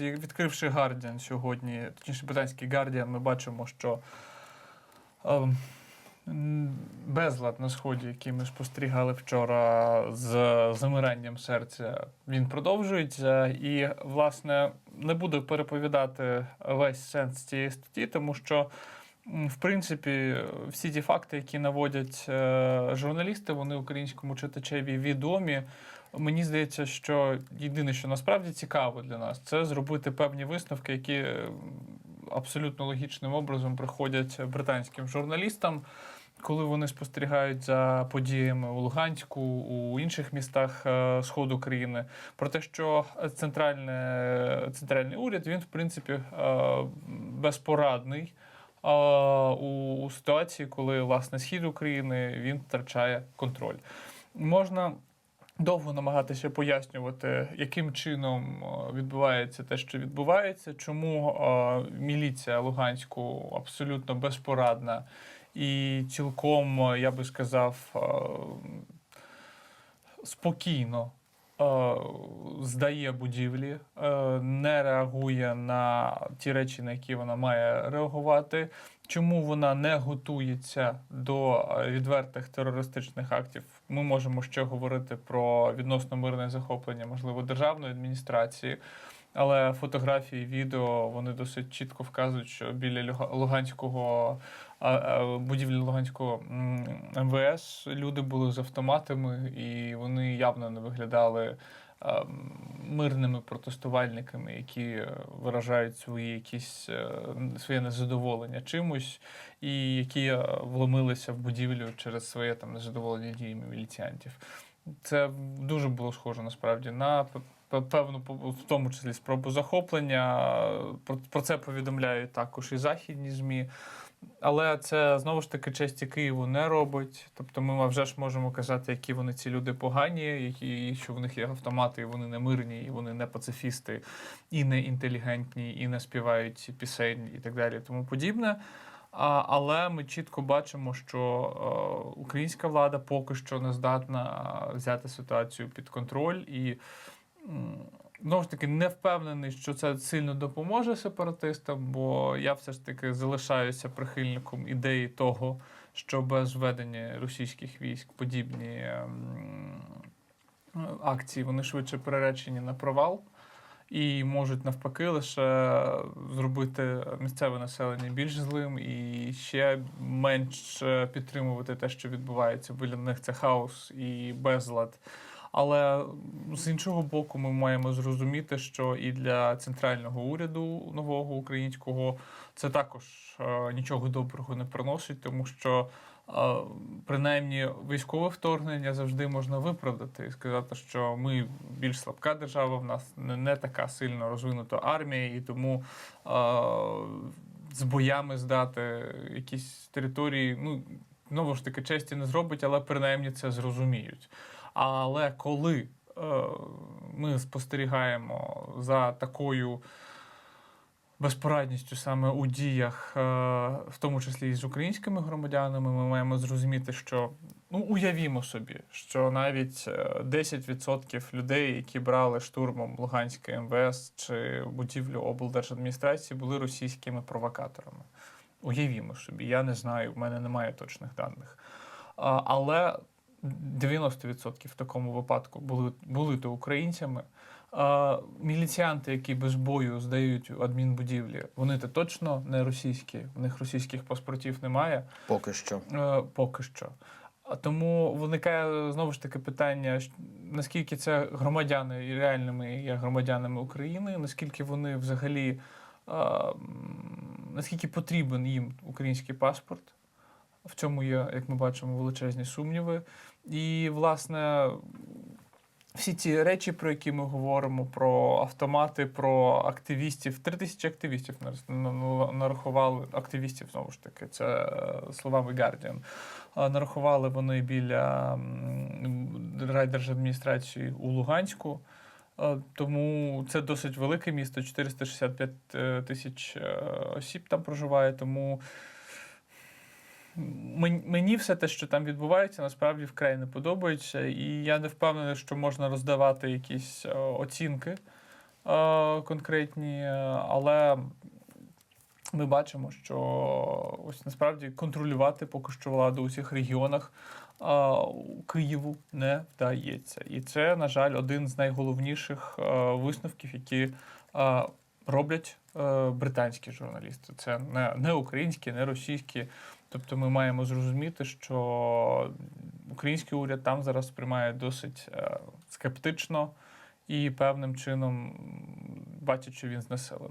відкривши Гардіан сьогодні, точніше британський Гардіан, ми бачимо, що ем, безлад на сході, який ми спостерігали вчора з замиранням серця, він продовжується. І, власне, не буду переповідати весь сенс цієї статті, тому що. В принципі, всі ті факти, які наводять е, журналісти, вони українському читачеві відомі. Мені здається, що єдине, що насправді цікаво для нас, це зробити певні висновки, які е, абсолютно логічним образом приходять британським журналістам, коли вони спостерігають за подіями у Луганську, у інших містах е, сходу країни, про те, що центральне, центральний уряд він в принципі безпорадний. Е, У, у ситуації, коли власне схід України він втрачає контроль, можна довго намагатися пояснювати, яким чином відбувається те, що відбувається, чому е, міліція Луганську абсолютно безпорадна і цілком, я би сказав, е, спокійно. Здає будівлі, е, не реагує на ті речі, на які вона має реагувати. Чому вона не готується до е, відвертих терористичних актів? Ми можемо ще говорити про відносно мирне захоплення, можливо, державної адміністрації. Але фотографії, відео вони досить чітко вказують, що біля Луганського будівлі Луганського МВС люди були з автоматами, і вони явно не виглядали мирними протестувальниками, які е, виражають свої якісь е, своє незадоволення чимось, і які е, вломилися в будівлю через своє там незадоволення діями міліціантів. Це дуже було схоже насправді на певну в тому числі спробу захоплення. Про це повідомляють також і західні змі. Але це знову ж таки честі Києву не робить. Тобто ми вже ж можемо казати, які вони ці люди погані, які що в них є автомати, і вони не мирні, і вони не пацифісти, і не інтелігентні, і не співають пісень, і так далі, тому подібне. А, але ми чітко бачимо, що е, українська влада поки що не здатна взяти ситуацію під контроль і. Знову ж таки, не впевнений, що це сильно допоможе сепаратистам, бо я все ж таки залишаюся прихильником ідеї того, що без введення російських військ подібні ем, акції вони швидше приречені на провал і можуть навпаки лише зробити місцеве населення більш злим і ще менш е, підтримувати те, що відбувається біля них. Це хаос і безлад. Але з іншого боку, ми маємо зрозуміти, що і для центрального уряду нового українського це також е, нічого доброго не приносить, тому що е, принаймні військове вторгнення завжди можна виправдати і сказати, що ми більш слабка держава, в нас не, така сильно розвинута армія, і тому е, з боями здати якісь території. Ну знову ж таки, честі не зробить, але принаймні це зрозуміють. Але коли е, ми спостерігаємо за такою безпорадністю саме у діях, е, в тому числі і з українськими громадянами, ми маємо зрозуміти, що ну уявімо собі, що навіть е, 10% людей, які брали штурмом Луганське МВС чи будівлю облдержадміністрації, були російськими провокаторами. Уявімо собі, я не знаю, в мене немає точних даних. Але 90% в такому випадку були, були то українцями. А, міліціянти, які без бою здають адмінбудівлі, вони то точно не російські, в них російських паспортів немає. Поки що. Е, Поки що. А Тому виникає знову ж таки питання, наскільки це громадяни реальними є громадянами України, наскільки вони взагалі, м, наскільки потрібен їм український паспорт. В цьому є, як ми бачимо, величезні сумніви. І, власне, всі ті речі, про які ми говоримо, про автомати, про активістів, три тисячі активістів нар- нарахували активістів, знову ж таки, це е, словами Guardian. Нарахували вони біля райдержадміністрації у Луганську. Е, Тому це досить велике місто, 465 е, тисяч е, осіб там проживає. Тому Мені все те, що там відбувається, насправді вкрай не подобається. І я не впевнений, що можна роздавати якісь е, оцінки конкретні, е, але ми бачимо, що ось насправді контролювати поки що владу у всіх регіонах Києву не вдається. І це, на жаль, один з найголовніших е, висновків, які е, роблять е, британські журналісти. Це не українські, не російські. Тобто ми маємо зрозуміти, що український уряд там зараз сприймає досить е, скептично і певним чином м, бачать, що він знеселений.